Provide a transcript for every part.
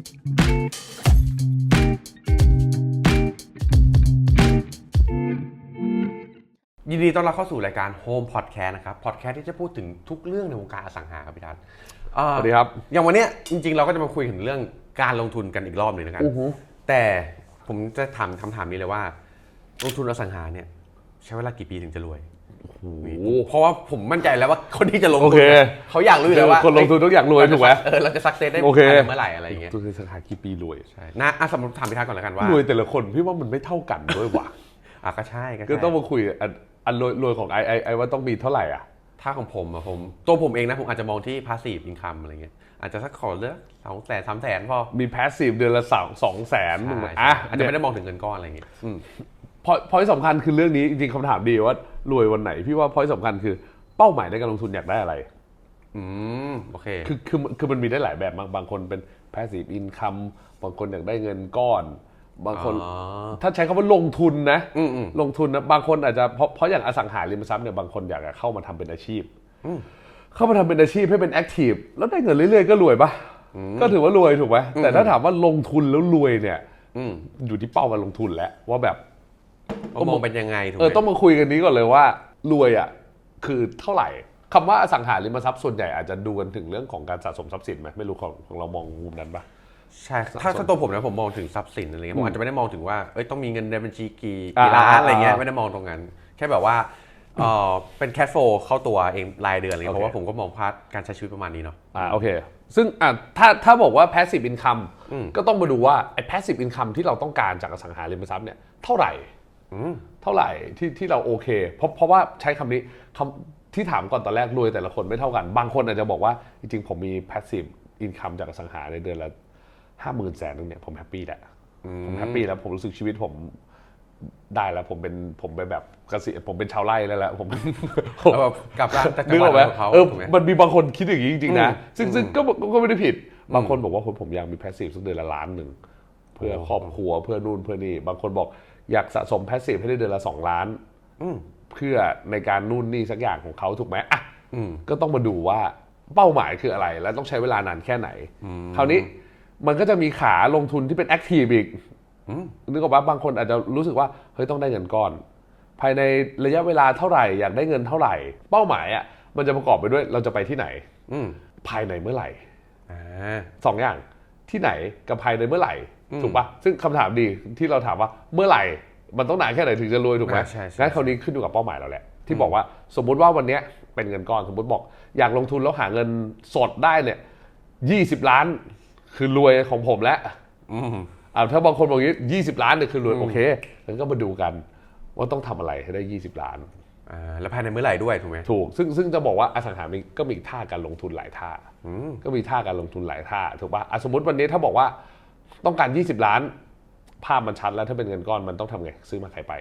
ยินดีต้อนรับเข้าสู่รายการ Home Podcast นะครับพอดแคสต์ที่จะพูดถึงทุกเรื่องในวงการอสังหาครับพี่ทัศน์อ่าสวัสดีครับ อย่างวันเนี้ยจริงๆ เราก็จะมาคุยถึงเรื่องการลงทุนกันอีกรอบหนึ่งนะครับอือฮึแต่ผมจะถามคำถามนี้เลยว่า ลงทุนอสังหาเนี่ย ใช้เวลากี่ปีถึงจะรวยโอ้โห เพราะว่าผมมั่นใจแล้วว่าคนที่จะลงโอทุเคนเนี่ยเขาอยากรู้อยู่แล้วว่าคนลงทุนต้องอยากรวยถูกไหมเออเราจะสักเซสได้โอเคภายในเมื่อไหร่อะไรอย่างเงี้ยตัวคือสถานกี่ปีรวยใช่นะอะสมมติถามพี่ทัศน์ก่อนแล้วกันว่ารวยแต่ละคนพี่ว่ามันไม่เท่ากันด้วยว่ะอะก็ใช่ก็ก็ใช่ต้องมาคุยอันอันรวยรวยของไอไอไอว่าต้องมีเท่าไหร่อะถ้าของผมอะผมตัวผมเองนะผมอาจจะมองที่ passive income อะไรเงี้ยอาจจะสักขอเลือกสองแสนสามแสนพอมีแพสซีฟเดือนละสองสองแสนใช่อะอาจจะไม่ได้มองถึงเงินก้อนอะไรเงี้ยอืม พอยพอยสำคัญคือเรื่องนี้จริงๆคำถามดีว่ารวยวันไหน พี่ว่าพอยสำคัญคือเป้าหมายในการลงทุนอยากได้อะไร อืมโอเค คือคือคือมันมีได้หลายแบบบางบางคนเป็น passive income บางคนอยากได้เงินก้อน บางคนอ๋อ ถ้าใช้คำว่าลงทุนนะ อืมอืม ลงทุนนะบางคนอาจจะเพราะเพราะอย่างอสังหาริมทรัพย์เนี่ยบางคนอยากจะเข้ามาทำเป็นอาชีพอืม เข้ามาทำเป็นอาชีพให้เป็นแอคทีฟแล้วได้เงินเรื่อยๆก็รวยปะก็ถือว่ารวยถูกไหมแต่ถ้าถามว่าลงทุนแล้วรวยเนี่ย อืม อยู่ที่เป้าการลงทุนแล้วว่าแบบ ก็มองเป็นยังไงถูกไหเอมอต้องมาคุยกันนี้ก่อนเลยว่ารวยอะคือเท่าไหร่คำว่าอสังหาริมทรัพย์ส่วนใหญ่อาจจะดูกันถึงเรื่องของการสะสมทรัพย์สินไหมไม่รู้ของของเรามองมุมนั้นปะ ใช่ถ้าถ้าตัวผมนะผมมองถึงทรัพย์สินอะไรเงี้ยผมอาจจะไม่ได้มองถึงว่าเอ้ยต้องมีเงินในบัญชีกี่อ่ากี่ล้านอะไรเงี้ยอ่าไม่ได้มองตรงนั้น แค่แบบว่าเออเป็นแคชโฟเข้าตัวเองรายเดือนอะไรเงี้ยโอเพเคราะว่าผมก็มองพาร์ทการใช้ชีวิตประมาณนี้เนาะ อ่าโอเค ซึ่งอะถ้าถ้าบอกว่า passive income อืม ก็ต้องมาดูว่าไอ้ passive income ที่เราต้องการจากอสังหาริมทรัพย์เนี่ยเท่าไหร่อืม เท่าไหร่ที่ที่เราโอเค เพราะเพราะว่าใช้คำนี้คำที่ถามก่อนตอนแรกรวยแต่ละคนไม่เท่ากัน บางคนอาจจะบอกว่าจริงๆ ผมมี passive income จากอสังหาในเดือนละห้าหมื่นแสนนึงเนี่ยผมแฮปปี้แล้วผมแฮปปี้แล้วผมรู้สึกชีวิตผมได้แล้วผมเป็นผมเป็นแบบเกษียณผมเป็นชาวไร่แล้วแหละผมแล้วแบบกลับบ้านจากจันึงกหอวัดอกไหมของเขาเออถูกไหมมันมีบางคนคิดอย่างนี้จริงๆนะอืมซึ่งซึ่งก็ก็ไม่ได้ผิด บางคนบอกว่าผมอยากมี passive สักเดือนละล้านหนึ่งเพื่อโอ้ครอบครัวเพื่อนู่นเพื่อนี่บางคนบอก อยากสะสม passive ให้ได้เดือนละสองล้านอืมเพื่อในการนู่นนี่สักอย่างของเขาถูกไหมอะอืมก็ต้องมาดูว่าเป้าหมายคืออะไร และต้องใช้เวลานานแค่ไหน คราวนี้มันก็จะมีขาลงทุนที่เป็นแอคทีฟอีกอืมนึกออกปะบางคนอาจจะรู้สึกว่าเฮ้ยต้องได้เงินก้อน ภายในระยะเวลาเท่าไหร่อยากได้เงินเท่าไหร่ เป้าหมายอะมันจะประกอบไปด้วยเราจะไปที่ไหนอืมภายในเมื่อไหร่อ่าสองอย่างที่ไหนกับภายในเมื่อไหร่อืม ถูกปะซึ่งคำถามดีที่เราถามว่าเมื่อไหร่มันต้องนานแค่ไหนถึงจะรวยถูกไหมอ่าใช่ใช่งั้นคราวนี้ขึ้นอยู่กับเป้าหมายเราแหละ ที่บอกว่าสมมุติว่าวันเนี้ยเป็นเงินก้อนสมมติบอก อยากลงทุนแล้วหาเงินสดได้เนี่ยยี่สิบล้านคือรวยของผมแล้วอืมอ่าถ้าบางคนบอกงี้ยี่สิบล้านเนี่ยคือรวยอืมโอเคงั้นก็มาดูกัน ว่าต้องทำอะไรให้ได้ยี่สิบล้านอ่าแล้วภายในเมื่อไหร่ด้วยถูกไหมถูกซึ่งซึ่งจะบอกว่าอสังหาริมก็มีท่าการลงทุนหลายท่าอืมก็มีท่าการลงทุนหลายท่าถูกปะอะสมมติวันนี้ถ้าบอกว่า ต้องการ 20 ล้าน ภาพมันชัดแล้วถ้าเป็นเงินก้อนมันต้องทำไง ซื้อมาขายไป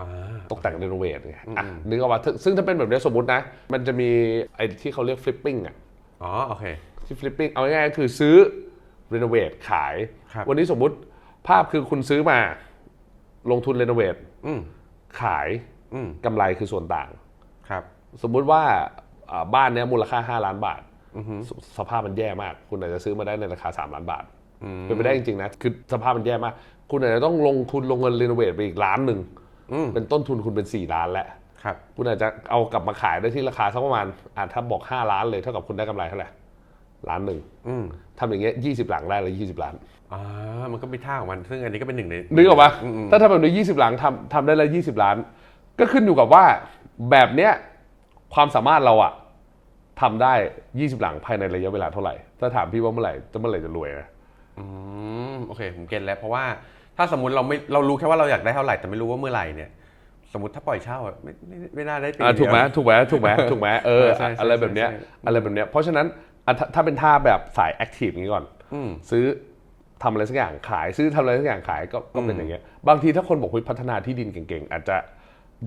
อ่าตกแต่งรีโนเวทไงอะอืมนึกออกว่าซึ่งถ้าเป็นแบบนี้สมมตินะ มันจะมีไอ้ที่เขาเรียกฟลิปปิ้งอะอ๋อโอเคที่ฟลิปปิ้งเอาง่ายๆก็คือซื้อรีโนเวทขาย ครับ วันนี้สมมุติภาพคือคุณซื้อมาลงทุนรีโนเวทอืมขายอืมกำไรคือส่วนต่าง ครับ สมมุติว่าอ่าบ้านเนี้ยมูลค่า 5 ล้านบาท อือฮึสสภาพมันแย่มาก คุณอาจจะซื้อมาได้ในราคา 3 ล้านบาทอืม เป็นไปได้จริงๆนะคือสภาพมันแย่มาก คุณอาจจะต้องลงทุนลงเงินรีโนเวทไปอีกล้านหนึ่งอืมเป็นต้นทุนคุณเป็น 4 ล้านแล้วครับคุณอาจจะเอากลับมาขายได้ที่ราคาสักประมาณอ่าถ้าบอก 5 ล้านเลยเท่ากับคุณได้กำไรเท่าไหร่ล้านหนึ่งอืมทำอย่างเงี้ยยี่สิบหลังได้เลยยี่สิบล้านอ่ามันก็มีท่าของมัน ซึ่งอันนี้ก็เป็นหนึ่งในนึกออกปะอืมถ้าทำแบบนี้ยี่สิบหลังทำทำได้เลยยี่สิบล้าน ก็ขึ้นอยู่กับว่าแบบเนี้ยความสามารถเราอะทำได้ยี่สิบหลังภายในระยะเวลาเท่าไหร่ ถ้าถามพี่ว่าเมื่อไหร่จะเมื่อไหร่จะรวยนะ อืมโอเค ผมเก็ตแล้วเพราะว่าถ้าสมมติเราไม่เรารู้แค่ว่าเราอยากได้เท่าไหร่แต่ไม่รู้ว่าเมื่อไหร่เนี่ย สมมติถ้าปล่อยเช่าอะไม่ไม่ไม่น่าได้ปีอะถูกไหมเดียว ถูกไหมถูกไหมถูกไหมเออใช่ใช่อะไรแบบเนี้ยใช่ใช่ อะไรแบบเนี้ยเพราะฉะนั้นอะถ้าถ้าเป็นท่าแบบสายแอคทีฟนี้ก่อน อืม ซื้อทำอะไรสักอย่างขายซื้อทำอะไรสักอย่างขายก็ก็เป็นอืมอย่างเงี้ยบางทีถ้าคนบอกว่าพัฒนาที่ดินเก่งๆ อาจจะ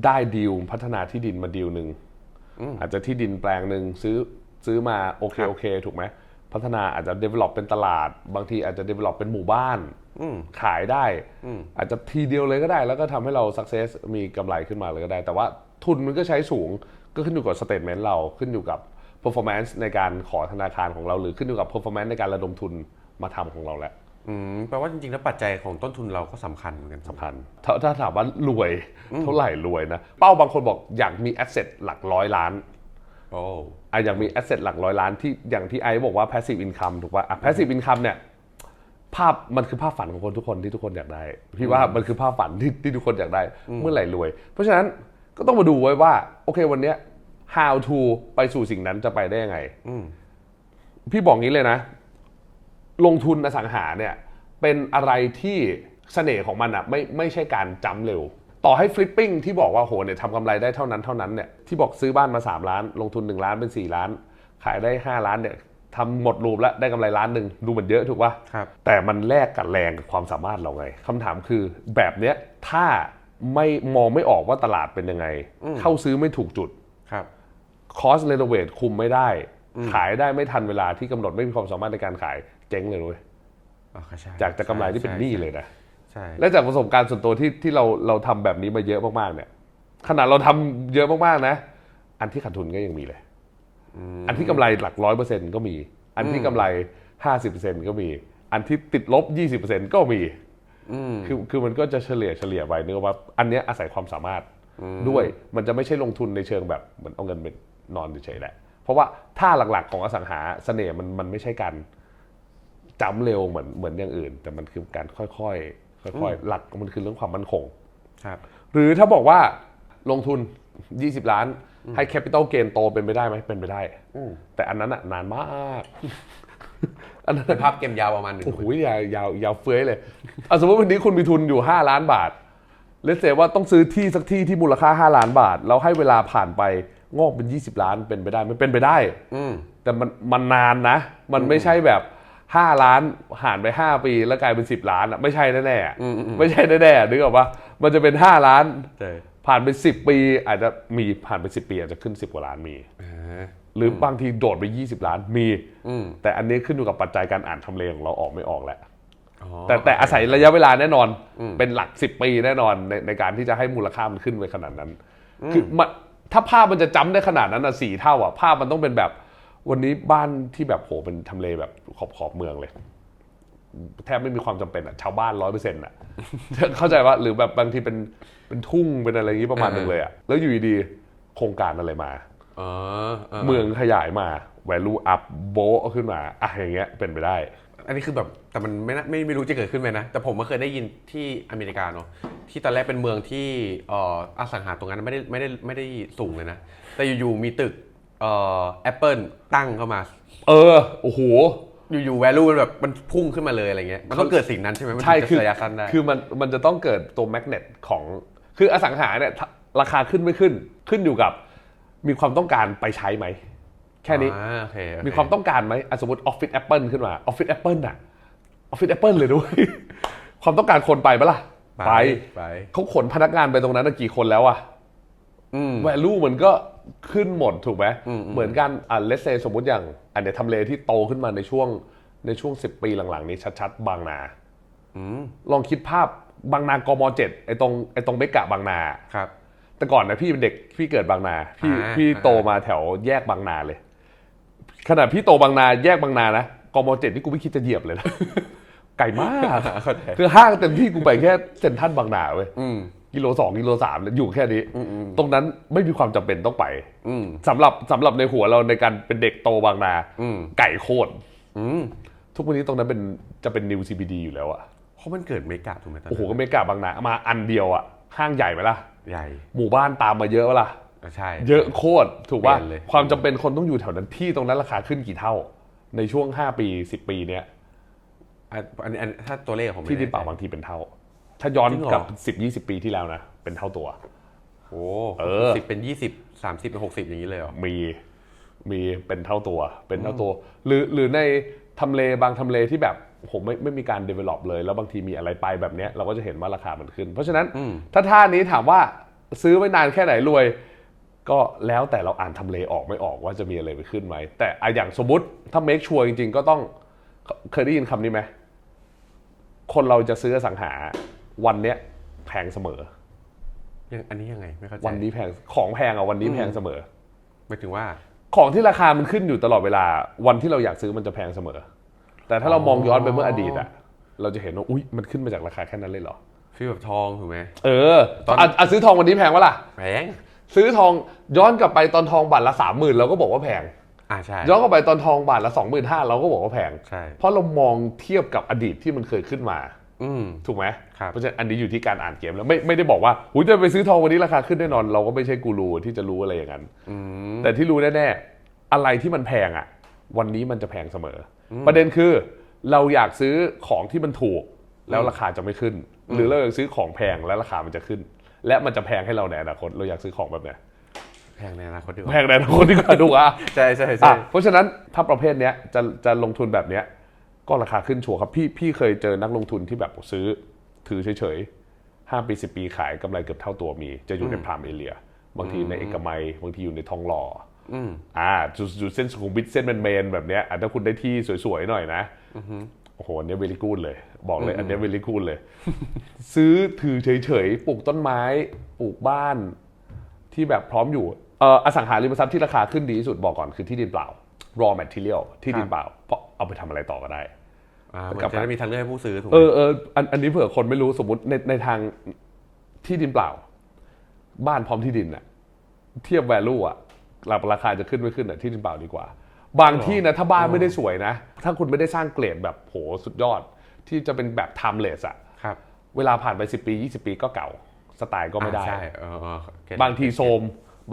ได้ดีลพัฒนาที่ดินมาดีลหนึ่งอาจจะที่ดินแปลงหนึ่งซื้อซื้อมาโอเคครับ โอเคถูกไหม พัฒนาอาจจะ develop เป็นตลาด บางทีอาจจะ develop เป็นหมู่บ้านอืมขายได้อืมอาจจะทีเดียวเลยก็ได้ แล้วก็ทำให้เรา success มีกำไรขึ้นมาเลยก็ได้ แต่ว่าทุนมันก็ใช้สูงก็ขึ้นอยู่กับ statement เราขึ้นอยู่กับ performance ในการขอธนาคารของเรา หรือขึ้นอยู่กับ performance ในการระดมทุนมาทำของเราแล้วอืมแปลว่าจริงๆ แล้วปัจจัยของต้นทุนเราก็สำคัญเหมือนกันสำคัญถ้าถ้าถามว่ารวยเท่าไหร่รวยนะ เป้าบางคนบอกอยากมีแอสเซทหลักร้อยล้าน โอ้อะอยากมีแอสเซทหลักร้อยล้านที่อย่างที่ไอซ์บอกว่า passive income ถูกป่ะอะ passive income เนี่ยภาพมันคือภาพฝันของคนทุกคนที่ทุกคนอยากได้ พี่ว่ามันคือภาพฝันที่ที่ทุกคนอยากได้ เมื่อไหร่รวย เพราะฉะนั้นก็ต้องมาดูไว้ว่า โอเควันเนี้ย how to ไปสู่สิ่งนั้นจะไปได้ยังไงอืมพี่บอกงี้เลยนะ ลงทุนอสังหาเนี่ย เป็นอะไรที่เสน่ห์ของมันอะไม่ไม่ใช่การจำเร็ว ต่อให้ฟลิปปิ้งที่บอกว่าโหเนี่ยทำกำไรได้เท่านั้นเท่านั้นเนี่ยที่บอกซื้อบ้านมา 3 ล้าน ลงทุน 1 ล้านเป็น 4 ล้าน ขายได้ 5 ล้านเนี่ยทำหมดรูปแล้วได้กำไรล้านหนึ่งดูเหมือนเยอะถูกปะครับ แต่มันแลกกับแรงกับความสามารถเราไงคำถามคือแบบเนี้ยถ้าไม่มองไม่ออกว่าตลาดเป็นยังไง เข้าซื้อไม่ถูกจุดครับคอสเรโนเวทคุมไม่ได้ ขายได้ไม่ทันเวลาที่กำหนดไม่มีความสามารถในการขายเจ๊งเลยเว้ยอ๋อก็ใช่จากจะกำไรที่เป็นหนี้ใช่เลยนะ ใช่และจากประสบการณ์ส่วนตัวที่ที่เราเราทำแบบนี้มาเยอะมากๆเนี่ย ขนาดเราทำเยอะมากๆนะ อันที่ขาดทุนก็ยังมีเลย อันที่กำไรหลักร้อยเปอร์เซ็นต์ก็มี อันที่กำไรห้าสิบเปอร์เซ็นต์ก็มี อันที่ติดลบยี่สิบเปอร์เซ็นต์ก็มี อืม คือคือมันก็จะเฉลี่ยเฉลี่ยไปนึกว่าอันเนี้ยอาศัยความสามารถด้วยมันจะไม่ใช่ลงทุนในเชิงแบบเหมือนเอาเงินไปนอนเฉยๆแหละ เพราะว่าท่าหลักๆของอสังหาเสน่ห์มันมันไม่ใช่การจำเร็วเหมือนเหมือนอย่างอื่น แต่มันคือการค่อยๆ ค่อยๆหลักมันคือเรื่องความมั่นคงครับ หรือถ้าบอกว่าลงทุน 20 ล้าน ให้แคปิตอลเกนโตเป็นไปได้ไหมเป็นไปได้อืมแต่อันนั้นอะนานมากอันนั้นเป็นภาพเกมยาวประมาณหนึ่งโอ้โหยาวยาวยาวเฟ้ยเลยอะสมมติวันนี้คุณมีทุนอยู่ 5 ล้านบาทเลสเซว่าต้องซื้อที่สักที่ที่มูลค่า 5 ล้านบาท แล้วให้เวลาผ่านไปงอกเป็น 20 ล้านเป็นไปได้มันเป็นไปได้ อืมแต่มันมันนานนะ มันไม่ใช่แบบ 5ล้านผ่านไป5ปีแล้วกลายเป็น10ล้านอะไม่ใช่แน่ๆอะอืมอืมอืม ไม่ใช่แน่ๆนึกออกปะมันจะเป็น5ล้าน ใช่ผ่านไป10ปี อาจจะมีผ่านไป10ปีอาจจะขึ้น10กว่าล้านมี อ่าหรือบางทีโดดไป20ล้านมี อืมแต่อันนี้ขึ้นอยู่กับปัจจัยการอ่านทำเลของเราออกไม่ออกแหละ อ๋อ แต่แต่อาศัยระยะเวลาแน่นอนอืมเป็นหลัก10ปีแน่นอนในในการที่จะให้มูลค่ามันขึ้นไปขนาดนั้น คือมันถ้าภาพมันจะจำได้ขนาดนั้นอะสี่เท่าอะภาพมันต้องเป็นแบบ วันนี้บ้านที่แบบโหเป็นทำเลแบบขอบขอบเมืองเลย แทบไม่มีความจำเป็นอะชาวบ้านร้อยเปอร์เซ็นต์อะเข้าใจว่าหรือแบบบางทีเป็นเป็นทุ่งเป็นอะไรอย่างนี้ประมาณนึงเลยอะแล้วอยู่ดีๆโครงการอะไรมาอ๋อเออเมืองขยายมา value up โบะขึ้นมาอะอย่างเงี้ยเป็นไปได้ อันนี้คือแบบแต่มันไม่น่าไม่ไม่รู้จะเกิดขึ้นไหมนะ แต่ผมก็เคยได้ยินที่อเมริกาเนาะที่ตอนแรกเป็นเมืองที่เอ่ออสังหาตรงนั้นไม่ได้ไม่ได้ไม่ได้สูงเลยนะ แต่อยู่ๆมีตึก เอ่อแอปเปิลตั้งเข้ามา เออโอ้โห อยู่ๆ value มันแบบมันพุ่งขึ้นมาเลยอะไรเงี้ยมันต้องเกิดสิ่งนั้นใช่ไหมมันใช่ถึงจะคือระยะสั้นได้คือมันมันจะต้องเกิดตัวแมกเนตของคืออสังหาเนี่ยถ้าราคาขึ้นไม่ขึ้นขึ้นอยู่กับ มีความต้องการไปใช้ไหม แค่นี้อ่าโอเคโอเคมีความต้องการไหมอะสมมติออฟฟิศแอปเปิลขึ้นมาออฟฟิศแอปเปิลน่ะออฟฟิศแอปเปิลเลยด้วย ความต้องการคนไปปะล่ะไปไปเขาขนพนักงานไปตรงนั้นน่ะกี่คนแล้วอะอืมแวลูมันก็ ขึ้นหมดถูกไหมอืมอืมเหมือนกันอะเลสเซสมมุติอย่างอันเนี้ยทำเลที่โตขึ้นมาในช่วงในช่วง 10 ปีหลังๆ นี้ชัดๆ บางนาอืมลองคิดภาพบางนากมเจ็ดไอ้ตรงไอ้ตรงเบกะบางนาครับ แต่ก่อนนะพี่เป็นเด็กพี่เกิดบางนา พี่อ่าพี่โตมาแถวแยกบางนาเลย ขนาดพี่โตบางนาแยกบางนานะกมเจ็ดที่กูไม่คิดจะเหยียบเลยนะไกลมากเข้าใจคือห้างเต็มที่กูไปแค่เซ็นทรัลบางนาเว้ยอืม กิโลสองกิโลสามเนี่ยอยู่แค่นี้อืมอืมตรงนั้นไม่มีความจำเป็นต้องไปอืมสำหรับสำหรับในหัวเราในการเป็นเด็กโตบางนาอืมไก่โคตรอืมทุกวันนี้ตรงนั้นเป็นจะเป็นนิว CBD อยู่แล้วอะเพราะมันเกิดเมกะถูกไหมตอนโอ้โหนั้นก็เมกาบางนามาอันเดียวอะห้างใหญ่ไหมล่ะใหญ่ หมู่บ้านตามมาเยอะปะล่ะอะใช่เยอะโคตรถูกป่ะเปลี่ยนเลยความจำเป็นคนต้องอยู่แถวนั้นที่ตรงนั้นราคาขึ้นกี่เท่า ในช่วง5ปี10ปีเนี้ยอะอันนี้อันถ้าตัวเลขของผมที่ดินเปล่าบางทีเป็นเท่า ถ้าย้อนจริงเหรอ กลับ10 20ปีที่แล้วนะ เป็นเท่าตัว โอ้เออ สิบเป็นยี่สิบสามสิบเป็นหกสิบอย่างนี้เลยเหรอ มีมีเป็นเท่าตัว เป็นเท่าตัว หรือหรือในทำเลบางทำเลที่แบบผมไม่ไม่มีการ develop เลย แล้วบางทีมีอะไรไปแบบเนี้ยเราก็จะเห็นว่าราคามันขึ้น เพราะฉะนั้นอืมถ้าท่านี้ถามว่าซื้อไว้นานแค่ไหนรวย ก็แล้วแต่เราอ่านทำเลออกไม่ออกว่าจะมีอะไรไปขึ้นไหมแต่อะอย่างสมมติถ้า make sure จริงๆ ก็ต้องเคยได้ยินคำนี้ไหมคนเราจะซื้ออสังหา วันเนี้ยแพงเสมอยังอันนี้ยังไงไม่เข้าใจวันนี้แพงของแพงอะวันนี้แพงเสมอหมายถึงว่า ของที่ราคามันขึ้นอยู่ตลอดเวลา วันที่เราอยากซื้อมันจะแพงเสมอหแต่ถ้าเรามองย้อนไปเมื่ออดีตอะเราจะเห็นว่าอุ้ยมันขึ้นมาจากราคาแค่นั้นเลยเหรอฟีลแบบทองถูกไหมเออตอนอะอะซื้อทองวันนี้แพงวะล่ะแพงซื้อทองย้อนกลับไปตอนทองบาทละสามหมื่นเราก็บอกว่าแพงอ่าใช่ย้อนกลับไปตอนทองบาทละสองหมื่นห้าเราก็บอกว่าแพงใช่เพราะเรามองเทียบกับอดีตที่มันเคยขึ้นมาอืม ถูกไหมครับเพราะฉะนั้นอันนี้อยู่ที่การอ่านเกมแล้วไม่ไม่ได้บอกว่าหุ้ยจะไปซื้อทองวันนี้ราคาขึ้นแน่นอน เราก็ไม่ใช่กูรูที่จะรู้อะไรอย่างนั้นอืมแต่ที่รู้แน่ๆอะไรที่มันแพงอะ วันนี้มันจะแพงเสมออประเด็นคือ เราอยากซื้อของที่มันถูก แล้วราคาจะไม่ขึ้น หรือเราอยากซื้อของแพงแล้วราคามันจะขึ้น และมันจะแพงให้เราในอนาคตเราอยากซื้อของแบบไหนแพงในอนาคตดีกแพว่างในอนาคตดีกว่าถูกอะใช่ใช่อะใช่เพราะฉะนั้นถ้าประเภทเนี้ยจะจะลงทุนแบบเนี้ย ก็ราคาขึ้นชัวร์ครับพี่พี่เคยเจอนักลงทุนที่แบบซื้อถือเฉยๆห้าปีสิบปีขายกำไรเกือบเท่าตัวมี จะอยู่ในพรามเอเรีย บางทีในเอกมัย บางทีอยู่ในทองหล่อออืมอ่าอยู่อยู่เส้นสุขุมวิทเส้นแมนๆแบบเนี้ยอะถ้าคุณได้ที่สวยๆหน่อยนะโอ้โหอันเนี้เวลิกูดเลย บอกเลย อันเนี้เวลิกูดเลย ซื้อถือเฉยๆปลูกต้นไม้ปลูกบ้านที่แบบพร้อมอยู่เอ่ออสังหาริมทรัพย์ที่ราคาขึ้นดีที่สุดบอกก่อนคือที่ดินเปล่า raw material ที่ดินเปล่าเพราะเอาไปทำอะไรต่อก็ได้อ่าเหมือน กลับจะได้มีทางเลือกให้ผู้ซื้อถูกไหเอมอเอออันอันนี้เผื่อคนไม่รู้สมมติในในทางที่ดินเปล่า บ้านพร้อมที่ดินอะเทียบ value อะราคาจะขึ้นไม่ขึ้นอะที่ดินเปล่าดีกว่า บางที่นะถ้าบ้านไม่ได้สวยนะ ถ้าคุณไม่ได้สร้างเกรดแบบโหสุดยอด ที่จะเป็นแบบ timeless อะครับ เวลาผ่านไป 10 ปี 20 ปีก็เก่าสไตล์ก็ไม่ได้อ่าใช่เออเออเก็ตบางทีโทรม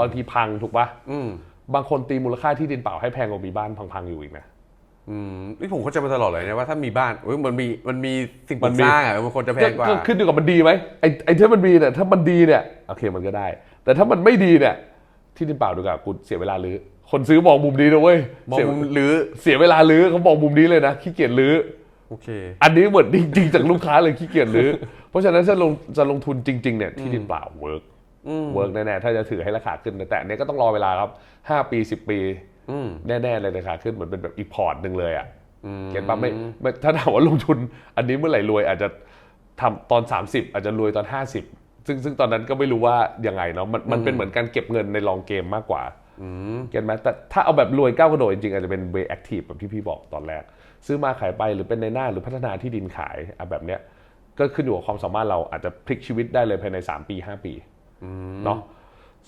บางทีพังถูกปะอืมบางคนตีมูลค่าที่ดินเปล่าให้แพงกว่ามีบ้านพังๆอยู่อีกนะ อืมนี่ผมเข้าใจมาตลอดเลยนะว่าถ้ามีบ้านเอ้ยมันมีมันมีสิ่งปมัลูนกมีสร้างอะมันควรจะแพงกว่าก็ขึ้นอยู่กับมันดีไหมไอ้ไอ้ที่มันดีเนี่ยถ้ามันดีเนี่ยโอเคมันก็ได้ แต่ถ้ามันไม่ดีเนี่ย ที่ดินเปล่าดูกับกูเสียเวลาลื้อคนซื้อมองมุมนี้นะเว้ยมองเสียมุมหรือเสียเวลาลื้อเขามองมุมนี้เลยนะขี้เกียจลื้อโอเค อันนี้เหมือนจริงๆจากลูกค้าเลยขี้เกียจลื้อเพราะฉะนั้นถ้าลงจะลงทุนจริง ๆเนี่ยที่ดินเปล่าเวิร์กอืมเวิร์กแน่ๆถ้าจะถือให้ราคาขึ้นนะแต่อันนี้ก็ต้องรอเวลาครับห้าปีสิบปีอืม แน่ๆเลยราคาขึ้นเหมือนเป็นแบบอีกพอร์ตหนึ่งเลยอะอืมเก็ตปะไม่ไม่ถ้าถามว่าลงทุน อันนี้เมื่อไหร่รวยอาจจะทำตอน 30 อาจจะรวยตอน 50 ซึ่งซึ่งตอนนั้นก็ไม่รู้ว่ายังไงเนาะมันมันเป็นเหมือนการเก็บเงินในลองเกมมากกว่าอืมเก็ตไหมแต่ถ้าเอาแบบรวยก้าวกระโดดจริงๆอาจจะเป็น way active แบบที่พี่บอกตอนแรก ซื้อมาขายไปหรือเป็นในหน้าหรือพัฒนาที่ดินขายอะแบบเนี้ยก็ขึ้นอยู่กับความสามารถเราอาจจะพลิกชีวิตได้เลยภายใน 3 ปี 5 ปีเนาะ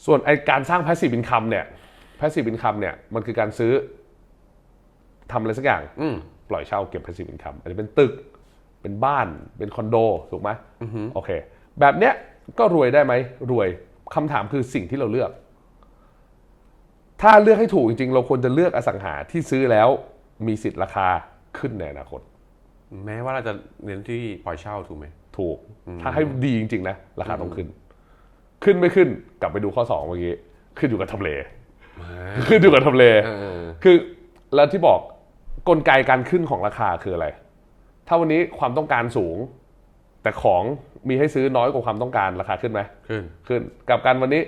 ส่วนไอการสร้าง passive income เนี่ย passive income เนี่ยมันคือการซื้อทำอะไรสักอย่างอืมปล่อยเช่าเก็บ passive income อาจจะเป็นตึกเป็นบ้านเป็นคอนโดถูกไหมโอเค แบบเนี้ยก็รวยได้ไหมรวยคำถามคือสิ่งที่เราเลือก ถ้าเลือกให้ถูกจริงๆ เราควรจะเลือกอสังหาที่ซื้อแล้วมีสิทธิ์ราคาขึ้นในอนาคต แม้ว่าเราจะเน้นที่ปล่อยเช่าถูกไหมถูก ถ้าให้ดีจริงๆนะราคาต้องขึ้น ขึ้นไม่ขึ้นกลับไปดูข้อสองเมื่อกี้ขึ้นอยู่กับทำเล ขึ้นอยู่กับทำเลเออคือแล้วที่บอกกลไกการขึ้นของราคาคืออะไร ถ้าวันนี้ความต้องการสูง แต่ของมีให้ซื้อน้อยกว่าความต้องการราคาขึ้นไหมขึ้นขึ้นกลับกันวันนี้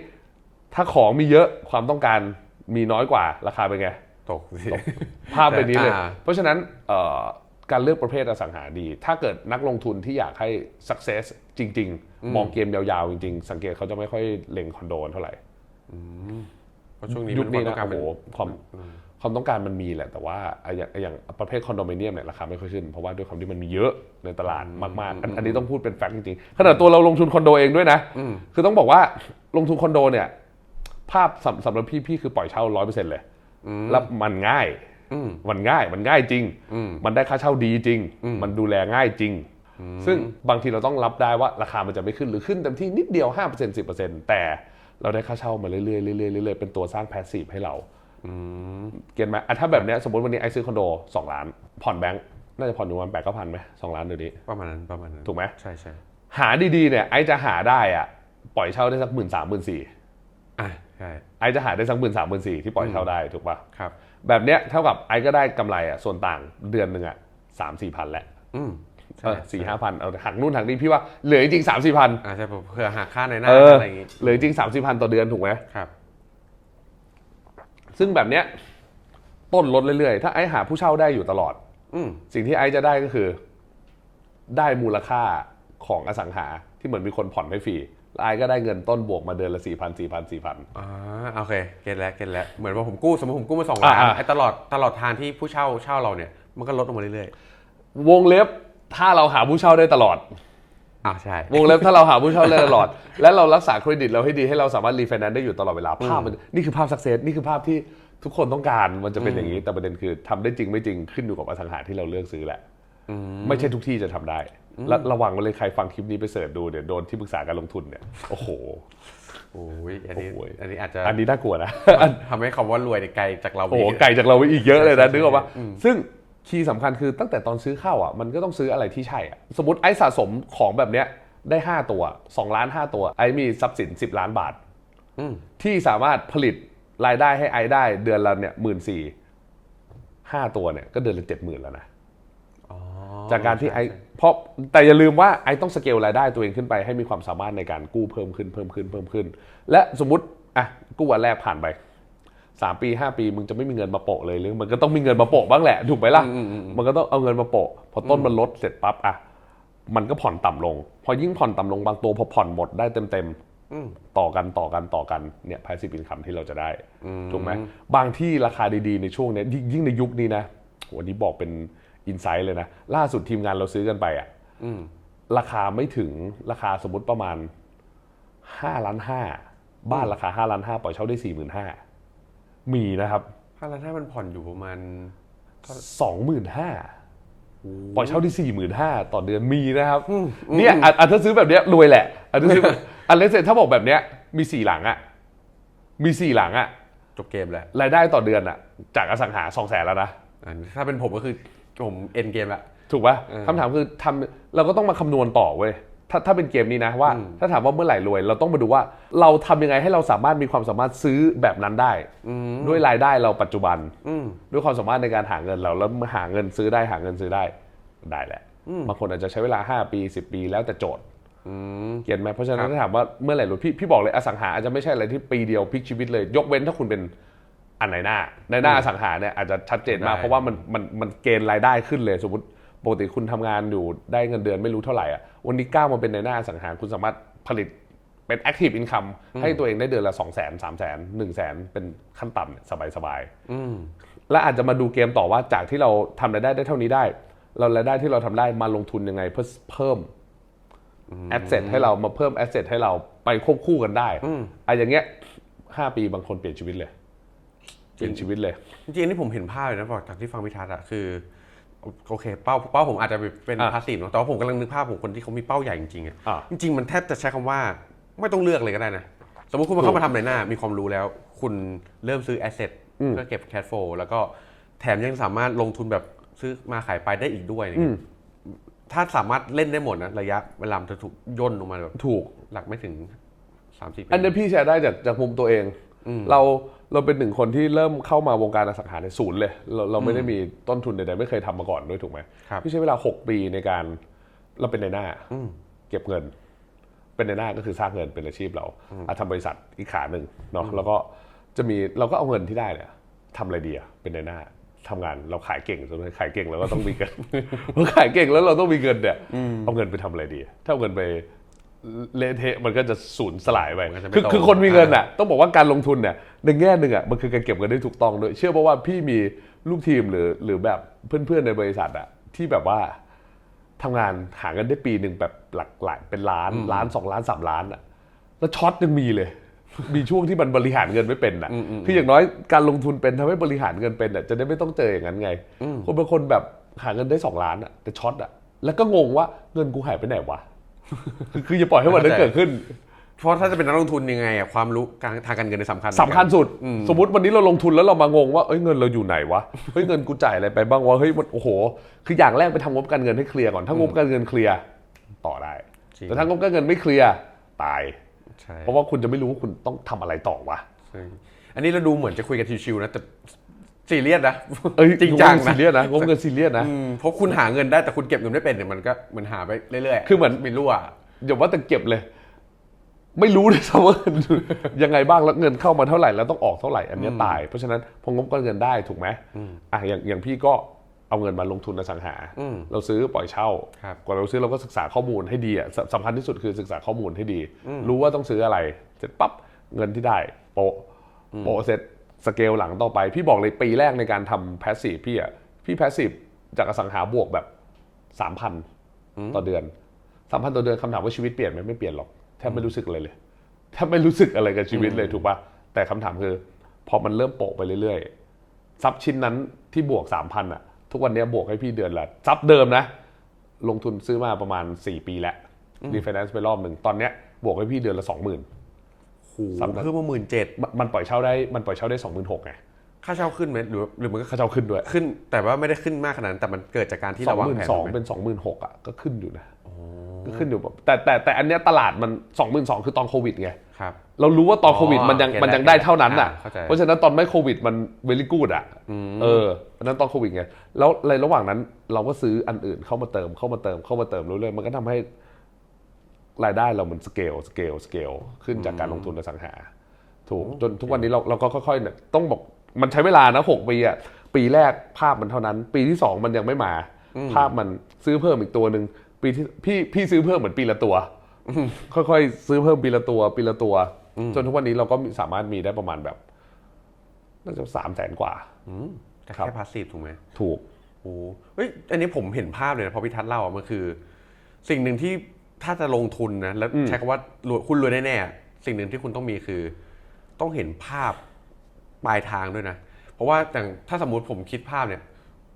ถ้าของมีเยอะความต้องการมีน้อยกว่าราคาเป็นไงตกสิภาพเป็นนี้เลยอ่าเพราะฉะนั้นเอ่อการเลือกประเภทอสังหาดี ถ้าเกิดนักลงทุนที่อยากให้ success จริง ๆ มองเกมยาวๆ จริง ๆ สังเกตเขาจะไม่ค่อยเล็งคอนโดเท่าไหร่ เพราะช่วงนี้ยุคนี้มันะความต้โอ้องโหการความความต้องการมันมีแหละ แต่ว่าไอ้อย่างไอ้อย่างประเภทคอนโดมิเนียมเนี่ยราคาไม่ค่อยขึ้น เพราะว่าด้วยความที่มันมีเยอะในตลาดมากๆอันอันนี้ต้องพูดเป็นแฟกต์จริงๆขนาดตัวเราลงทุนคอนโดเองด้วยนะ คือต้องบอกว่าลงทุนคอนโดเนี่ย ภาพสำสำหรับพี่พี่คือปล่อยเช่าร้อยเปอร์เซ็นต์เลยแล้วมันง่ายอืมมันง่ายมันง่ายจริงอืมมันได้ค่าเช่าดีจริงอืมมันดูแลง่ายจริง ซึ่งบางทีเราต้องรับได้ว่าราคามันจะไม่ขึ้นหรือขึ้นเต็มที่นิดเดียว5% 10%แต่ เราได้ค่าเช่ามาเรื่อยๆเรื่อยๆเรื่อยๆเป็นตัวสร้างแพสซีฟให้เราอืมเก็ตไหมอะถ้าแบบเนี้ยสมมติวันนี้ไอซื้อคอนโด2ล้าน ผ่อนแบงค์น่าจะผ่อนอยู่ประมาณแปดก็พันไหมสองล้านเดี๋ยวนี้ประมาณนั้นประมาณนั้นถูกไหมใช่ใช่หาดีๆเนี่ยไอจะหาได้อะปล่อยเช่าได้สักหมื่นสามหมื่นสี่อะใช่ไอจะหาได้สักหมื่นสามหมื่นสี่ที่ปล่อยเช่าได้ถูกปะครับแบบเนี้ยเท่ากับไอก็ได้กำไรอะส่วนต่างเดือนหนึ่งอะสามสี่พันแหละอืมเออ สี่ห้าพันเอาหักนู่นหักนี่พี่ว่าเหลือจริงสามสี่พันอ่าใช่เผื่อหักค่าในหน้าเอออะไรอย่างงี้เหลือจริงสามสี่พันต่อเดือนถูกไหมครับ ซึ่งแบบเนี้ย ต้นลดเรื่อยๆ ถ้าไอหาผู้เช่าได้อยู่ตลอด อืมสิ่งที่ไอจะได้ก็คือ ได้มูลค่าของอสังหาที่เหมือนมีคนผ่อนให้ฟรีแล้วไอก็ได้เงินต้นบวกมาเดือนละสี่พันสี่พันสี่พันอ่าโอเคเก็ตแล้วเก็ตแล้วเหมือนว่าผมกู้สมมติผมกู้มาสองล้านอ่าอ่าไอ้ตลอดตลอดทางที่ผู้เช่าเช่าเราเนี่ยมันก็ลดลงมาเรื่อยวงเล็บ ถ้าเราหาผู้เช่าได้ตลอด อ่าใช่ วงเล็บถ้าเราหาผู้เช่าได้ตลอด และเรารักษาเครดิตเราให้ดีให้เราสามารถรีไฟแนนซ์ได้อยู่ตลอดเวลาภาพมันนี่คือภาพสักเซสนี่คือภาพที่ทุกคนต้องการมันจะเป็นอย่างนี้ แต่ประเด็นคือทำได้จริงไม่จริงขึ้นอยู่กับอสังหาที่เราเลือกซื้อแหละไม่ใช่ทุกที่จะทำได้ และระวังไว้เลยใครฟังคลิปนี้ไปเสิร์ชดูเดี๋ยวโดนที่ปรึกษาการลงทุนเนี่ยโอ้โห โอ้ยอันนี้โอ้ย อันนี้อาจจะอันนี้น่ากลัวนะ ทำให้คำว่ารวยเนี่ยไกลจากเราไปโอ้โหอีก ไกลจากเราไปอีกเยอะเลยนะใช่ใช่นึกออกปะอืมซึ่ง คีย์สำคัญคือตั้งแต่ตอนซื้อเข้าอะมันก็ต้องซื้ออะไรที่ใช่อะสมมติไอ้สะสมของแบบเนี้ยได้ 5 ตัว 2 ล้าน 5 ตัว ไอ้มีทรัพย์สิน 10 ล้านบาทอืมที่สามารถผลิตรายได้ให้ไอ้ได้ เดือนละเนี่ยหมื่นสี่ห้าตัวเนี่ยก็เดือนละเจ็ดหมื่นแล้วนะอ๋อจากการที่ไอ้ใช่เพราะแต่อย่าลืมว่าไอ้ต้องสเกลรายได้ตัวเองขึ้นไปให้มีความสามารถในการกู้เพิ่มขึ้นเพิ่มขึ้นเพิ่มขึ้น และสมมติอะกู้วันแรกผ่านไป สามปีห้าปีมึงจะไม่มีเงินมาโปะเลยหรือมันก็ต้องมีเงินมาโปะบ้างแหละถูกไหมล่ะอืมอืมอืมมันก็ต้องเอาเงินมาโปะพอต้นมันลดเสร็จปั๊บอะมันก็ผ่อนต่ำลง พอยิ่งผ่อนต่ำลงบางตัวพอผ่อนหมดได้เต็มเต็มๆอืมต่อกันต่อกันต่อกันเนี่ย passive income ที่เราจะได้อืมถูกไหมบางที่ราคาดีๆในช่วงเนี้ยยิ่งยิ่งในยุคนี้นะวันนี้บอกเป็นอินไซต์เลยนะ ล่าสุดทีมงานเราซื้อกันไปอะอืมราคาไม่ถึงราคาสมมติประมาณ5ล้านห้าบ้านราคา5ล้านห้าปล่อยเช่าได้4 5 0 0 0 มีนะครับถ้าร้านถ้ามันผ่อนอยู่ประมาณ25,000ปล่อยเช่าที่45,000ต่อเดือนมีนะครับเนี่ยอะอะถ้าซื้อแบบเนี้ยรวยแหละอะถ้าซื้ออันเลสเซถ้าบอกแบบเนี้ยมีสี่หลังอะมีสี่หลังอะจบเกมแล้วรายได้ต่อเดือนอะจากอสังหาสองแสนแล้วนะอันถ้าเป็นผมก็คือผมเอ็นเกมละถูกปะเออคำถามคือทำเราก็ต้องมาคำนวณต่อเว้ย ถ้าถ้าเป็นเกมนี้นะว่าอืมถ้าถามว่าเมื่อไหร่รวย เราต้องมาดูว่าเราทำยังไงให้เราสามารถมีความสามารถซื้อแบบนั้นได้อืมด้วยรายได้เราปัจจุบันอืมด้วยความสามารถในการหาเงินเราแล้วหาเงินซื้อได้หาเงินซื้อได้ได้แหละบางคนอาจจะใช้เวลา 5 ปี 10 ปีแล้วแต่โจทย์อืมเก็ตไหมเพราะฉะนั้ครันบถ้าถามว่าเมื่อไหร่รวยพี่พี่บอกเลยอสังหาอาจจะไม่ใช่อะไรที่ปีเดียวพลิกชีวิตเลย ยกเว้นถ้าคุณเป็นอันไหนหน้าในหน้าอสังหาเนี่ยอาจจะชัดเจนมากได้เพราะว่ามันมันมันเกณฑ์รายได้ขึ้นเลยสมมติ ปกติคุณทำงานอยู่ได้เงินเดือนไม่รู้เท่าไหร่อะวันนี้ก้าวมาเป็นในหน้าอสังหาคุณสามารถผลิตเป็น active income ให้ตัวเองได้เดือนละ 2 0 0 0 0 0 3 0 0 0 0 1 0 0 0 0 0เป็นขั้นต่ำเนี่ยสบายๆอืมและอาจจะมาดูเกมต่อว่าจากที่เราทำรายได้ได้เท่านี้ได้ เรารายได้ที่เราทำได้มาลงทุนยังไงเพื่อเพิ่มแอสเซทให้เรามาเพิ่มแอสเซทให้เราไปควบคู่กันได้อืมอะอย่างเงี้ยห้าปีบางคนเปลี่ยนชีวิตเลย เปลี่ยนชีวิตเลย จริงๆอันนี่ผมเห็นภาพเลยนะบอกจากที่ฟังพิทัศน์อะคือ โอเคเป้าเป้าผมอาจจะเป็นอะพาสซีฟเนอะแต่ว่าผมกำลังนึกภาพของคนที่เขามีเป้าใหญ่จริงๆอะอะจริงๆมันแทบจะใช้คำว่าไม่ต้องเลือกเลยก็ได้นะ สมมติคุณมาเข้ามาทำในหน้า มีความรู้แล้ว คุณเริ่มซื้อแอสเซทเพื่อเก็บแคชโฟแล้วก็แถมยังสามารถลงทุนแบบซื้อมาขายไปได้อีกด้วยอย่างเงี้ยถ้าสามารถเล่นได้หมดนะระยะเวลามันจะถูกย่นลงมาแบบถูกหลักไม่ถึงสามสิบปีอันนี้พี่แชร์ได้จากจากมุมตัวเอง เราเราเป็นหนึ่งคนที่เริ่มเข้ามาวงการอสังหาในศูนย์เลย เราเราไม่ได้มีต้นทุนใดๆไม่เคยทำมาก่อนด้วยถูกไหมครับพี่ใช้เวลา 6 ปีในการเราเป็นในหน้าอืมเก็บเงิน เป็นในหน้าก็คือสร้างเงินเป็นอาชีพเราอะทำบริษัทอีกขาหนึ่งเนาะแล้วก็จะมีเราก็เอาเงินที่ได้เนี่ยทำอะไรดีอะเป็นในหน้าทำงานเราขายเก่งสมมติขายเก่งเราก็ต้องมีเงินเราขายเก่งแล้วเราต้องมีเงินเนี่ยเอาเงินไปทำอะไรดี ถ้าเอาเงินไป เละเทะมันก็จะสูญสลายไปมันก็จะไม่คือโตคือคนมีเงินอะต้องบอกว่าการลงทุนเนี่ยในแง่หนึ่งอะมันคือการเก็บเงินได้ถูกต้องด้วยเชื่อเพราะว่าพี่มีลูกทีมหรือหรือแบบเพื่อนๆในบริษัทอะที่แบบว่าทำงานหาเงินได้ปีหนึ่งแบบหลักหลายเป็นล้านล้านสองล้านสามล้านอะแล้วช็อตยังมีเลย มีช่วงที่มันบริหารเงินไม่เป็นอะคืออย่างน้อยการลงทุนเป็นทำให้บริหารเงินเป็นอะจะได้ไม่ต้องเจออย่างนั้นไงคนบางคนแบบหาเงินได้สองล้านอะแต่ช็อตอะแล้วก็งงว่าเงินกูหายไปไหนวะ คือคืออย่าปล่อยให้วันนั้นเกิดขึ้น เพราะถ้าจะเป็นนักลงทุนยังไงอะความรู้การทางการเงินในยสำคัญสำคัญสุดสมมติวันนี้เราลงทุนแล้วเรามางงว่าเอ้ยเงินเราอยู่ไหนวะ เฮ้ยเงินกูจ่ายอะไรไปบ้างวะ เฮ้ยมันโอ้โห คืออย่างแรกไปทำงบการเงินให้เคลียร์ก่อน ถ้างบการเงินเคลียร์ต่อได้ จริง แต่ถ้างบการเงินไม่เคลียร์ตาย ใช่เพราะว่าคุณจะไม่รู้ว่าคุณต้องทำอะไรต่อวะ ใช่อันนี้เราดูเหมือนจะคุยกันชิวๆนะแต่ ซีเรียสนะเอ้ยจริงจังงบเงินซีนะเรียสนะงบเงินซีเรียสนะอืมเพราะคุณหาเงินได้แต่คุณเก็บเงินไม่เป็นเนี่ยมันก็เหมันหาไปเรื่อยๆคือเหมือนไม่รั่วอย่าว่าแต่เก็บเลย ไม่รู้เลยซ้ำว่ายังไงบ้างแล้วเงินเข้ามาเท่าไหร่แล้วต้องออกเท่าไหร่อันเนี้ยตายเพราะฉะนั้นพองบการเงินได้ถูกไหมอะอย่างอย่างพี่ก็เอาเงินมาลงทุนอสังหาอืมเราซื้อปล่อยเช่าครับก่อนเราซื้อเราก็ศึกษาข้อมูลให้ดีอะสสำคัญที่สุดคือศึกษาข้อมูลให้ดี รู้ว่าต้องซื้ออะไร เสร็จปั๊บเงินที่ได้โปะโปะเสร็จ สเกลหลังต่อไป พี่บอกเลยปีแรกในการทำแพสซีฟพี่อะพี่แพสซีฟจากอสังหาบวกแบบสามพันต่อเดือนสามพันต่อเดือนคำถามว่าชีวิตเปลี่ยนไหมไม่เปลี่ยนหรอกแทบไม่รู้สึกอะไรเลยแทบไม่รู้สึกอะไรกับชีวิตเลยถูกปะแต่คำถามคือพอมันเริ่มโปะไปเรื่อยๆทรัพย์ชิ้นนั้นที่บวกสามพันอะทุกวันนี้บวกให้พี่เดือนละทรัพย์เดิมนะ ลงทุนซื้อมาประมาณ 4 ปีแล้วรีไฟแนนซ์ไปรอบหนึ่งตอนเนี้ยบวกให้พี่เดือนละสองหมื่น โอ้โหเพิ่มมาหมื่นเจ็ดมันปล่อยเช่าได้มันปล่อยเช่าได้สองหมื่นหกไงค่าเช่าขึ้นไหมหรือหรือมันก็ค่าเช่าขึ้นด้วยขึ้น แต่ว่าไม่ได้ขึ้นมากขนาดนั้นแต่มันเกิดจากการที่สอเรางวางหมื่นแผนสองถูกไหมเป็นสองหมื่นหกอะก็ขึ้นอยู่นะก็ขึ้นอยู่แบบแต่แต่แต่อันเนี้ยตลาดมันสองหมื่นสองคือตอนโควิดไงครับเรารู้ว่าตอนอ๋อโควิดมันยังเก็ตมันยังแล้วได้เท่านั้นอะอ่าเข้าใจเพราะฉะนั้นตอนไม่โควิดมันเวลี่กูดอะเอออันนั้นตอนโควิดไงแล้วในระหว่างนั้นเราก็ซื้ออันอื่นเข้ามาเติมเข้ามาเติมเข้ามาเติมเรื่อยๆมันก็ทำให้ รายได้เรามันสเกลสเกลสเกลขึ้นจากการลงทุนอสังหา ถูกจนทุกวันนี้เราเราก็ค่อยๆเนี่ยต้องบอกมันใช้เวลานะหกปีอะปีแรกภาพมันเท่านั้น ปีที่สองมันยังไม่มา ภาพมันซื้อเพิ่มอีกตัวหนึ่งปีที่พี่พี่ซื้อเพิ่มเหมือนปีละตัวค่อยๆซื้อเพิ่มปีละตัวปีละตัว จนทุกวันนี้เราก็มีสามารถมีได้ประมาณแบบน่าจะสามแสนกว่าอืมแต่ครับแค่พาสซีฟถูกไหมถูกโอ้เฮ้ยอันนี้ผมเห็นภาพเลยนะพอพี่ทัศน์เล่าอะมันคือ สิ่งหนึ่งที่ ถ้าจะลงทุนนะแล้วใช้คำว่ารวยคุณรวยแน่ๆสิ่งหนึ่งที่คุณต้องมีคือ ต้องเห็นภาพปลายทางด้วยนะ เพราะว่าอย่างถ้าสมมติผมคิดภาพเนี่ย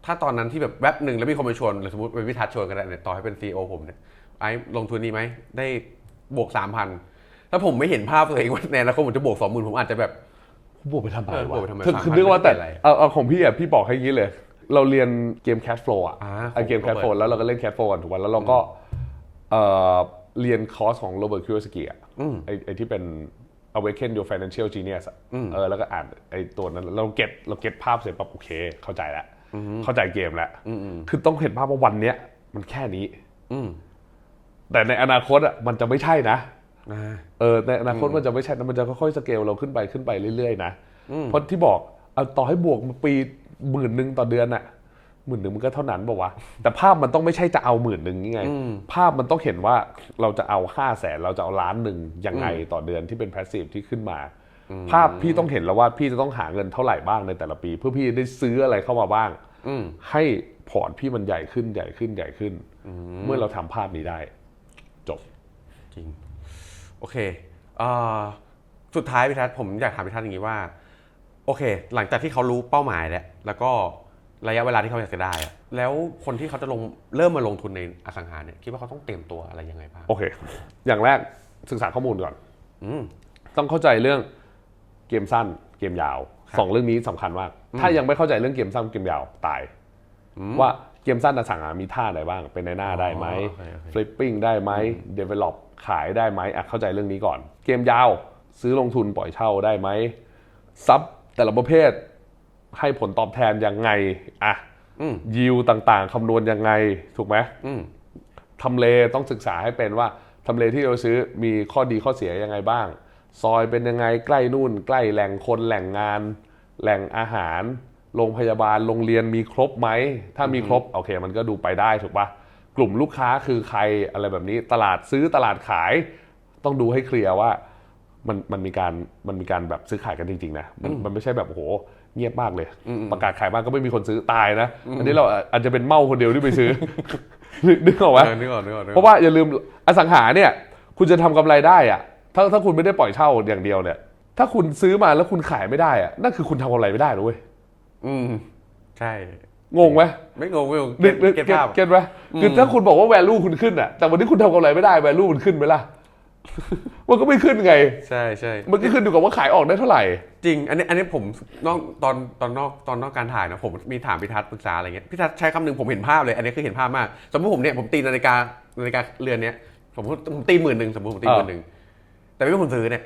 ถ้าตอนนั้นที่แบบแวบหนึ่งแล้วมีคนมาชวนหรือสมมติเป็นพิทัศน์ชวนกันเนี่ยต่อให้เป็นซีอผมเนี่ยไอ้ลงทุนนี้ไหมได้บวกสามพันถ้าผมไม่เห็นภาพตัวเองว่าในอนาคตผมจะบวกสองหมื่นผมอาจจะแบบบวกไปทำไมเออวะบวกไปทำไมคือ3,000คือนึกว่าแต่ไม่เป็นไรเอาเอาของพี่อะพี่บอกให้อย่างนี้เลย เราเรียนเกม cash flow อะอ่าไอเกมผมก็ cash flow เปิดแล้วเราก็เล่น cash flow กันถูกป่ะแล้วเราก็ เอ่อเรียนคอร์สของโรเบิร์ตคิวสกี้อะไอไอที่เป็น awaken your financial genius อะเออแล้วก็อ่านไอตัวนั้นเราเก็ตเราเก็ตภาพเสร็จปั๊บโอเค เข้าใจแล้วเข้าใจเกมแล้วคือต้องเห็นภาพว่าวันเนี้ยมันแค่นี้อืมแต่ในอนาคตอะมันจะไม่ใช่นะอ่าเออในอนาคตมันจะไม่ใช่นะมันจะค่อยๆสเกลเราขึ้นไปขึ้นไปเรื่อยๆนะเพราะที่บอกเอาต่อให้บวกปีหมื่นหนึ่งต่อเดือนอะ หมื่นหนึ่งมันก็เท่านั้นบอกว่าวะแต่ภาพมันต้องไม่ใช่จะเอาหมื่นหนึ่งยังไง ภาพมันต้องเห็นว่าเราจะเอาห้าแสนเราจะเอาล้านหนึ่งยังไงต่อเดือนที่เป็น passive ที่ขึ้นมา ภาพพี่ต้องเห็นแล้วว่าพี่จะต้องหาเงินเท่าไหร่บ้างในแต่ละปี เพื่อพี่จะได้ซื้ออะไรเข้ามาบ้างอืมให้พอร์ตพี่มันใหญ่ขึ้นใหญ่ขึ้นใหญ่ขึ้นเมื่อเราทำภาพนี้ได้ จบจริงโอเคเอ่อสุดท้ายพี่ทัศน์ผมอยากถามพี่ทัศน์อย่างนี้ว่า โอเค หลังจากที่เขารู้เป้าหมายแล้วแล้วก็ ระยะเวลาที่เขาอยากจะได้อะแล้วคนที่เขาจะลงเริ่มมาลงทุนในอสังหาเนี่ยคิดว่าเขาต้องเตรียมตัวอะไรยังไงบ้างโอเค อย่างแรกศึกษาข้อมูลก่อน อืม ต้องเข้าใจเรื่องเกมสั้นเกมยาวครับสองเรื่องนี้สำคัญมาก ถ้ายังไม่เข้าใจเรื่องเกมสั้นเกมยาวตายว่าเกมสั้นอสังหามีท่าไหนบ้าง เป็นในหน้าได้ไหมโอเคโอเคฟลิปปิ้งได้ไหมเดเวล็อปขายได้ไหมอะเข้าใจเรื่องนี้ก่อน เกมยาวซื้อลงทุนปล่อยเช่าได้ไหมซับแต่ละประเภท ให้ผลตอบแทนยังไงอะอืมยิวต่างๆคำนวณยังไงถูกไหมอืมทำเลต้องศึกษาให้เป็นว่าทำเลที่เราซื้อมีข้อดีข้อเสียยังไงบ้าง ซอยเป็นยังไงใกล้นู่น ใกล้แหล่งคนแหล่งงาน แหล่งอาหารโรงพยาบาลโรงเรียนมีครบไหม ถ้ามีครบโอเค มันก็ดูไปได้ถูกปะกลุ่มลูกค้าคือใครอะไรแบบนี้ ตลาดซื้อตลาดขาย ต้องดูให้เคลียร์ว่ามันมันมีการมันมีการแบบซื้อขายกันจริง ๆ นะ มันมันไม่ใช่แบบโอ้โห เงียบมากเลย ประกาศขายบ้างก็ไม่มีคนซื้อตายนะ อันนี้เราอาจจะเป็นเมาคนเดียวที่ไปซื้อนึกนึกออกไหมเออนึกออกนึกออกนึกออกเพราะว่าอย่าลืมอสังหาเนี่ย คุณจะทำกำไรได้อะถ้าถ้าคุณไม่ได้ปล่อยเช่าอย่างเดียวเนี่ย ถ้าคุณซื้อมาแล้วคุณขายไม่ได้อะนั่นคือคุณทำกำไรไม่ได้นะเว้ยอืมใช่งงไหมไม่งงไม่งงนึกนึกเก็เก็ตตภาพเก็ตไหมคือถ้าคุณบอกว่า value คุณขึ้นอะแต่วันนี้คุณทำกำไรไม่ได้ value มันขึ้นไหมล่ะ มันก็ไม่ขึ้นไง ใช่ใช่มันก็ขึ้นอยู่กับว่าขายออกได้เท่าไหร่ จริง อันนี้อันนี้ผมนอกตอนตอนนอกตอนนอกการถ่ายนะผมมีถามพิทัศน์ปรึกษาอะไรเงี้ยพิทัศน์ใช้คำหนึ่งผมเห็นภาพเลย อันนี้คือเห็นภาพมาก สมมติผมเนี่ยผมตีนาฬิกานาฬิกาเรือนเนี้ยผมพูดผมตีหมื่นหนึ่งสมมติผมตีเออหมื่นหนึ่งแต่ไม่มีคนซื้อเนี่ย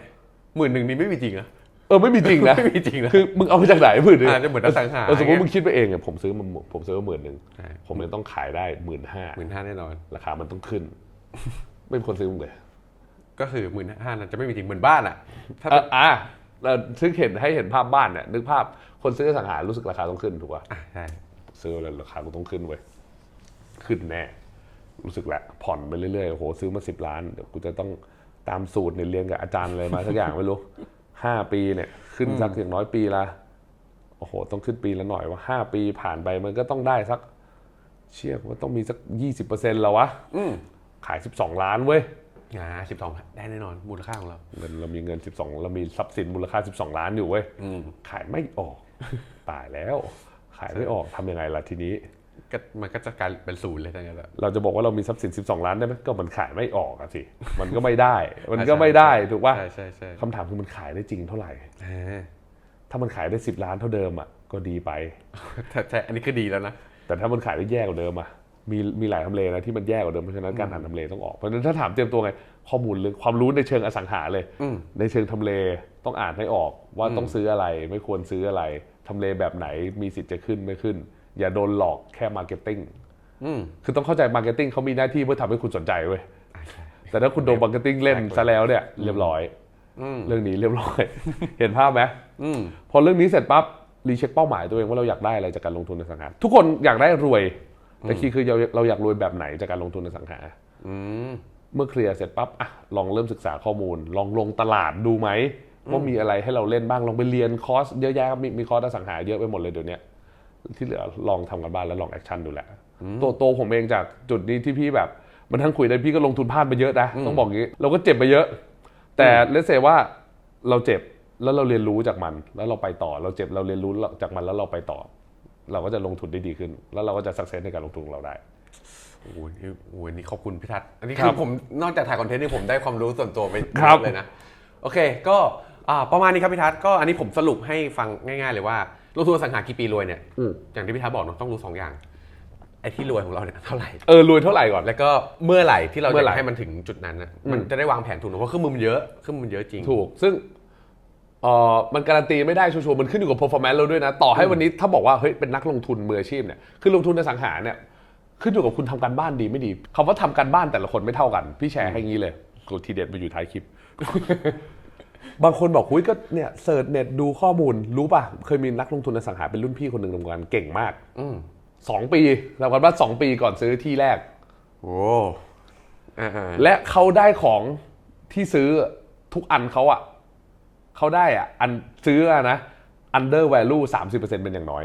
หมื่นหนึ่งนี่ไม่มีจริงอะเออไม่มีจริงนะไม่มีจริงนะคือมึงเอามาจากไหนหมื่นหนึ่งอาจจะเหมือนอสังหาเออสมมติมึงคิดไปเองเนี่ยผมซื้อมันผมซื้อมาหมื่นหนึ่งใช่ผมจะต้องขายได้หมื่นห้าหมื่นห้าแน่นอนราคามันต้องขึ้น ไม่มีคนซื้อมึงเลย ก็คือหมื่นห้านั้นจะไม่มีจริงเหมือนบ้านอะถ้าเอออะเราซึ่งเห็นให้เห็นภาพบ้านเนี่ยนึกภาพคนซื้ออสังหารู้สึกราคาต้องขึ้นถูกป่ะอะใช่ซื้อแล้วราคาก็ต้องขึ้นเว้ยขึ้นแน่รู้สึกแหละผ่อนไปเรื่อยๆโอ้โหซื้อมาสิบล้านเดี๋ยวกูจะต้องตามสูตรเนี่ยเรียนกับอาจารย์อะไรมาสักอย่างไม่รู้ห้าปีเนี่ยขึ้นสักอย่างน้อยปีละโอ้โห ต้องขึ้นปีละหน่อยว่าห้าปีผ่านไปมันก็ต้องได้สัก เชื่อว่าต้องมีสัก20%แล้ววะอืมขาย12ล้านเว้ย อ่าสิบสองได้แน่นอนมูลค่าของเรา เงินเรามีเงิน 12 เรามีทรัพย์สินมูลค่า 12 ล้านอยู่เว้ยอืมขายไม่ออก ตายแล้ว ขายไม่ออกทำยังไงล่ะทีนี้ ก็มันก็จะกลายเป็นศูนย์เลยทั้งนั้นแหละ เราจะบอกว่าเรามีทรัพย์สิน 12 ล้านได้ไหมก็มันขายไม่ออกอะสิ มันก็ไม่ได้ มันก็ไม่ได้ถูกป่ะใช่ใช่ใช่คำถามคือมันขายได้จริงเท่าไหร่ อ่าถ้ามันขายได้ 10 ล้านเท่าเดิมอะก็ดีไปใช่ใช่อันนี้คือดีแล้วนะ แต่ถ้ามันขายได้แย่กว่าเดิมอะ มีมีหลายทำเลนะที่มันแย่กว่าเดิมเพราะฉะนั้นการหาทำเลต้องออกเพราะฉะนั้นถ้าถามเตรียมตัวไงข้อมูลเรื่องความรู้ในเชิงอสังหาเลยอืมในเชิงทำเลต้องอ่านให้ออกว่าต้องซื้ออะไรไม่ควรซื้ออะไรทำเลแบบไหนมีสิทธิ์จะขึ้นไม่ขึ้น อย่าโดนหลอกแค่มาร์เก็ตติ้งอืมคือต้องเข้าใจมาร์เก็ตติ้งเขามีหน้าที่เพื่อทำให้คุณสนใจเว้ยอ่าใช่แต่ถ้าคุณโดนมาร์เก็ตติ้งเล่นซะแล้วเนี่ยเรียบร้อยอืมเรื่องนี้เรียบร้อย เห็นภาพไหมอืมพอเรื่องนี้เสร็จปั๊บรีเช็คเป้าหมายตัวเองว่าเราอยากได้อะไรจากการลงทุนในสังหาทุกคนอยากได้รวย แต่คีย์คือเราเราอยากรวยแบบไหนจากการลงทุนในสังหาอืมเมื่อเคลียร์เสร็จปั๊บอะลองเริ่มศึกษาข้อมูล ลองลงตลาดดูไหมว่ามีอะไรให้เราเล่นบ้างลองไปเรียนคอร์สเยอะแยะครับมีมีคอร์สอสังหาเยอะไปหมดเลยเดี๋ยวนี้ที่เหลือลองทำกันบ้านแล้วลองแอคชั่นดูแหละตัวโตวผมเองจากจุดนี้ที่พี่แบบมันทั้งคุยได้พี่ก็ลงทุนพลาดไปเยอะนะต้องบอกงี้เราก็เจ็บไปเยอะ แต่เลสเซว่าเราเจ็บแล้วเราเรียนรู้จากมัน แล้วเราไปต่อเราเจ็บเราเรียนรู้จากมันแล้วเราไปต่อ เราก็จะลงทุนได้ดีขึ้น แล้วเราก็จะสักเซสในการลงทุนของเราได้โอ้โหนี่โอ้โหนี่ขอบคุณพี่ทัศน์อันนี้ครัคือบผมนอกจากถ่ายคอนเทนต์นี่ผมได้ความรู้ส่วนตัวไปครับเยอะเลยนะ โอเค ก็อ่าประมาณนี้ครับพี่ทัศน์ก็อันนี้ผมสรุปให้ฟังง่าย ๆ เลยว่าลงทุนอสังหากี่ปีรวยเนี่ยอืมอย่างที่พี่ทัศน์บอกเนาะต้องรู้สองอย่างไอ้ที่รวยของเราเนี่ยเท่าไหร่เออรวยเท่าไหร่ก่อนแล้วก็เมื่อไหร่ที่เราเมื่อไหร่จะให้มันถึงจุดนั้นนะอืมมันจะได้วางแผนถูกนะเพราะเครื่องมือมันเยอะเครื่องมือมันเยอะจริงถูก ซึ่ง เอ่อมันการันตีไม่ได้ชัวร์ๆมันขึ้นอยู่กับ performance เราด้วยนะ ต่อให้วันนี้ถ้าบอกว่าเฮ้ยเป็นนักลงทุนมืออาชีพเนี่ยคือลงทุนในสังหาเนี่ยขึ้นอยู่กับคุณทำการบ้านดีไม่ดีคำว่าทำการบ้านแต่ละคนไม่เท่ากัน พี่แชร์ให้งี้เลยกูทีเด็ดมาอยู่ท้ายคลิป บางคนบอกหุ้ยก็เนี่ยเสิร์ชเน็ตดูข้อมูลรู้ป่ะ เคยมีนักลงทุนในสังหาเป็นรุ่นพี่คนหนึ่งทำงานเก่งมากอืมสองปีทำกันบ้านสองปีก่อนซื้อที่แรกโอ้อ่าๆและเขาได้ของที่ซื้อทุกอันเขาอะ เขาได้อะอันซื้ออะนะ under value 30%เป็นอย่างน้อย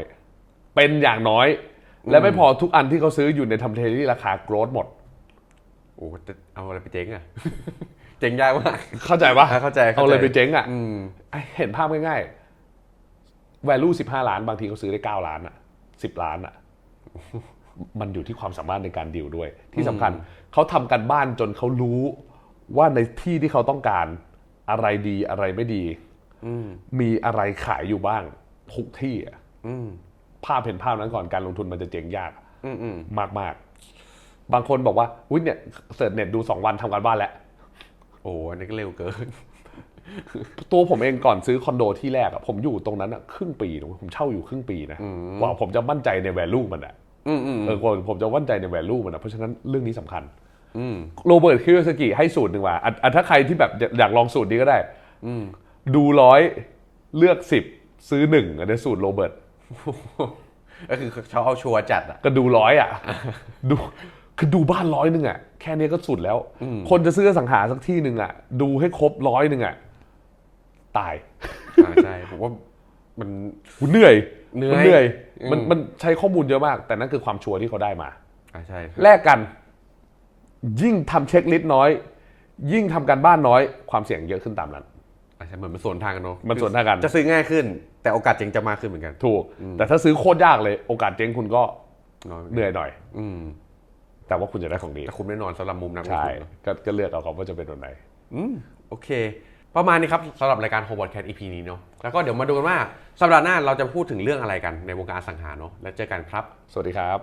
เป็นอย่างน้อย และไม่พอทุกอันที่เขาซื้ออยู่ในทำเลที่ราคาโกรดหมดโอ้จะเอาอะไรไปเจ๊งอะ เจ๊งยากมากเข้าใจปะอะเข้าใจเข้าใจเอาเลยไปเจ๊งอะอืมเห็นภาพง่ายๆ value 15ล้านบางทีเขาซื้อได้9ล้านอะ10ล้านอะมันอยู่ที่ความสามารถในการดีลด้วย ที่สำคัญเขาทำกันบ้านจนเขารู้ว่าในที่ที่เขาต้องการ อะไรดีอะไรไม่ดีอืมมีอะไรขายอยู่บ้างทุกที่อะอืมภาพเห็นภาพนั้นก่อนการลงทุนมันจะเจ๊งยากอืมอืมมากมากๆบางคนบอกว่าอุ้ยเนี่ยเสิร์ชเน็ตดู2วันทำการบ้านแล้ว โอ้อันนี้ก็เร็วเกิน ตัวผมเองก่อนซื้อคอนโดที่แรกอะผมอยู่ตรงนั้นอะครึ่งปีนะผมเช่าอยู่ครึ่งปีนะอืมกว่าผมจะมั่นใจใน value มันอะอืมอืมเออกว่าผมจะมั่นใจใน value มันอะเพราะฉะนั้นเรื่องนี้สำคัญอืม โรเบิร์ตคิวสกิให้สูตรหนึ่งว่าอะอะถ้าใครที่แบบอยากลองสูตรนี้ก็ได้อืมดูร้อยเลือกสิบซื้อหนึ่งอันนี้สูตรโรเบิร์ตก็คือเขาเอาชัวร์จัดอะก็ดูร้อยอะ ดูคือดูบ้านร้อยหนึ่งอะแค่นี้ก็สุดแล้ว คนจะซื้ออสังหาสักที่หนึ่งอะ ดูให้ครบร้อยหนึ่งอะ ตายอ่าใช่ผมว่ามันกูเหนื่อยเหนื่อยมัเหนื่อยอืมมันมันใช้ข้อมูลเยอะมาก แต่นั่นคือความชัวร์ที่เขาได้มาอ่าใช่แลกกัน ยิ่งทำเช็คลิสต์น้อย ยิ่งทำการบ้านน้อยความเสี่ยงเยอะขึ้นตามนั้นอ่าใช่เหมือนมันสวนทางกันเนาะมันสวนทางกันจะซื้อง่ายขึ้น แต่โอกาสเจ๊งจะมากขึ้นเหมือนกัน ถูก แต่ถ้าซื้อโคตรยากเลยโอกาสเจ๊งคุณก็น้อยเหนื่อยหน่อย อืมแต่ว่าคุณจะได้ของดีแต่คุ้มแน่นอนสำหรับมุมนักลงใช่ทุนเนอะก็ก็เลือกเอาครับว่าจะเป็นแบบไหนอืมโอเค ประมาณนี้ครับสำหรับรายการโฮบอ t แค t EP นี้เนาะแล้วก็เดี๋ยวมาดูกันว่าสัปดาห์หน้าเราจะพูดถึงเรื่องอะไรกันในวงการอสังหาเนาะแล้วเจอกันครับ สวัสดีครับ